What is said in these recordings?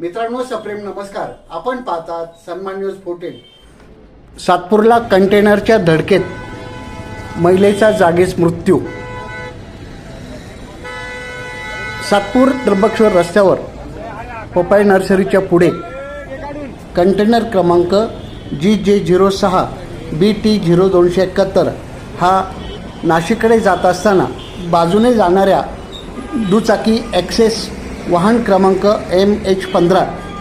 मित्रांनो सप्रेम नमस्कार. आपण पाहतात सन्मान न्यूज फोर्टीन. सातपूरला कंटेनरच्या धडकेत महिलेचा जागीच मृत्यू. सातपूर त्र्यंबकेश्वर रस्त्यावर पपाई नर्सरीच्या पुढे. कंटेनर क्रमांक जी जे झिरो सहा बी टी झिरो दोनशे एकाहत्तर. हा नाशिककडे जात असताना बाजूने जाणाऱ्या दुचाकी ॲक्सेस वाहन क्रमांक एम एच पंधरा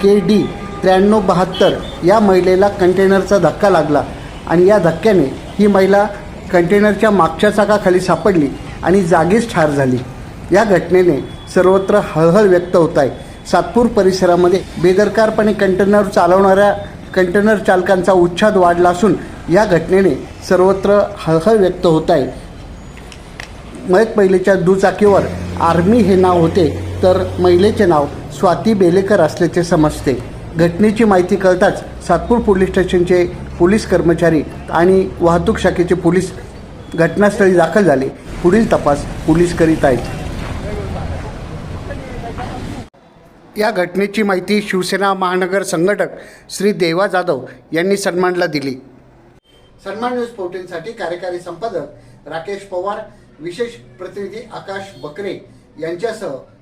के डी त्र्याण्णव बहात्तर या महिलेला कंटेनरचा धक्का लागला आणि या धक्क्याने ही महिला कंटेनरच्या मागच्या चाकाखाली सापडली आणि जागीच ठार झाली. या घटनेने सर्वत्र हळहळ व्यक्त होत आहे. सातपूर परिसरामध्ये बेदरकारपणे कंटेनर चालवणाऱ्या कंटेनर चालकांचा उच्छाद वाढला असून या घटनेने सर्वत्र हळहळ व्यक्त होत आहे. मयत पहिलेच्या दुचाकीवर आर्मी हे नाव होते. तर महिलेचे नाव स्वाती बेलेकर असल्याचे समजते. घटनेची माहिती कळताच सातपूर पोलीस स्टेशनचे पोलीस कर्मचारी आणि वाहतूक शाखेचे पोलीस घटनास्थळी दाखल झाले. पुढील तपास पोलीस करीत आहेत. या घटनेची माहिती शिवसेना महानगर संघटक श्री देवा जाधव यांनी सन्मानला दिली. सन्मान न्यूज पोर्टलसाठी कार्यकारी संपादक राकेश पवार विशेष प्रतिनिधी आकाश बकरे यांच्यासह